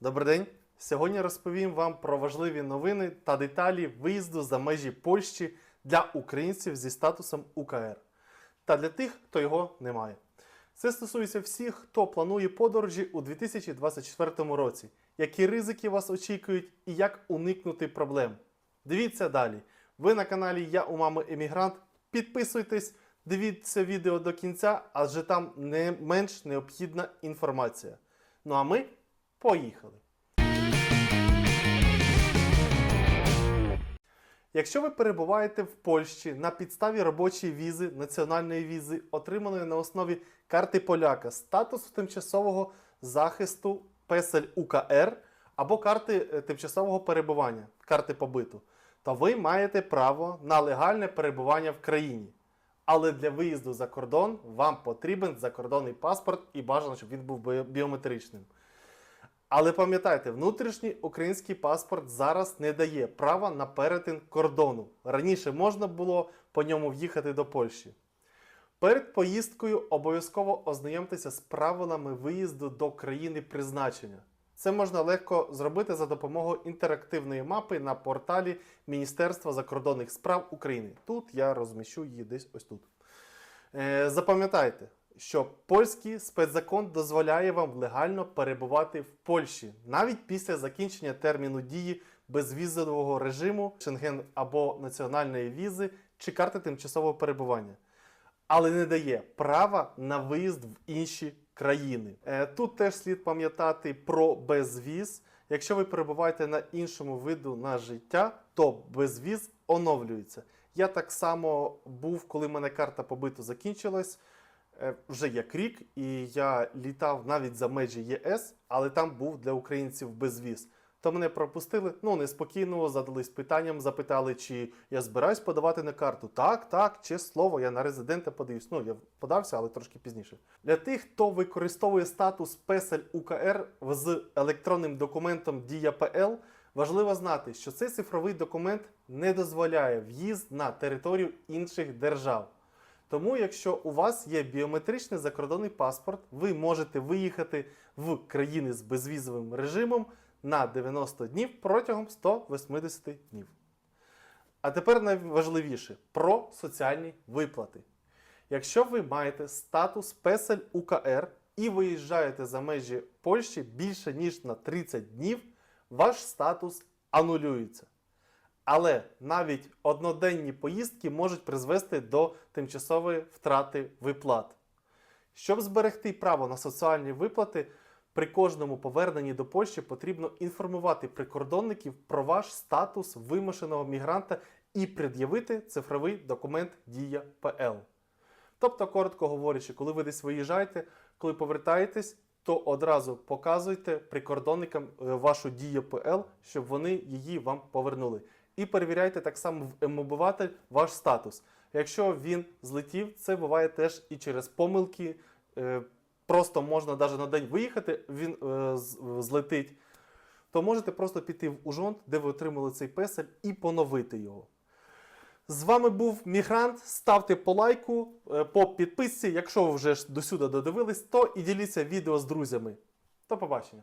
Добрий день! Сьогодні розповім вам про важливі новини та деталі виїзду за межі Польщі для українців зі статусом УКР та для тих, хто його не має. Це стосується всіх, хто планує подорожі у 2024 році, які ризики вас очікують і як уникнути проблем. Дивіться далі. Ви на каналі Я у мами Емігрант. Підписуйтесь, дивіться відео до кінця, адже там не менш необхідна інформація. Ну а ми поїхали. Якщо ви перебуваєте в Польщі на підставі робочої візи, національної візи, отриманої на основі карти поляка, статусу тимчасового захисту песель УКР або карти е, тимчасового перебування, карти побиту, то ви маєте право на легальне перебування в країні. Але для виїзду за кордон вам потрібен закордонний паспорт і бажано, щоб він був біометричним. Але пам'ятайте, внутрішній український паспорт зараз не дає права на перетин кордону. Раніше можна було по ньому в'їхати до Польщі. Перед поїздкою обов'язково ознайомтеся з правилами виїзду до країни призначення. Це можна легко зробити за допомогою інтерактивної мапи на порталі Міністерства закордонних справ України. Тут я розміщу її десь ось тут. Е, запам'ятайте, що польський спецзакон дозволяє вам легально перебувати в Польщі навіть після закінчення терміну дії безвізового режиму Шенген або національної візи чи карти тимчасового перебування, але не дає права на виїзд в інші країни. Е, Тут теж слід пам'ятати про безвіз. Якщо ви перебуваєте на іншому виду на життя, то безвіз оновлюється. Я так само був, коли мене карта побиту закінчилась. Е, Вже як рік, і я літав навіть за межі ЄС, але там був для українців безвіз. То мене пропустили, ну неспокійно, задались питанням, запитали, чи я збираюсь подавати на карту. Так, так, чесне слово, я на резидента подаюсь. Ну, я подався, але трошки пізніше. Для тих, хто використовує статус песель УКР з електронним документом Дія ПЛ, важливо знати, що цей цифровий документ не дозволяє в'їзд на територію інших держав. Тому, якщо у вас є біометричний закордонний паспорт, ви можете виїхати в країни з безвізовим режимом на 90 днів протягом 180 днів. А тепер найважливіше про соціальні виплати. Якщо ви маєте статус песель УКР і виїжджаєте за межі Польщі більше ніж на 30 днів, ваш статус анулюється. Але навіть одноденні поїздки можуть призвести до тимчасової втрати виплат. Щоб зберегти право на соціальні виплати, при кожному поверненні до Польщі потрібно інформувати прикордонників про ваш статус вимушеного мігранта і пред'явити цифровий документ Дія ПЛ. Тобто, коротко говорячи, коли ви десь виїжджаєте, коли повертаєтесь, то одразу показуйте прикордонникам е, вашу дію ПЛ, щоб вони її вам повернули. І перевіряйте так само в емобиватель ваш статус. Якщо він злетів, це буває теж і через помилки. е, Просто можна навіть на день виїхати, він е, злетить. То можете просто піти в Ужонт, де ви отримали цей песель, і поновити його. З вами був Мігрант. Ставте по лайку, е, по підписці. Якщо ви вже ж досюди додивились, то і діліться відео з друзями. До побачення!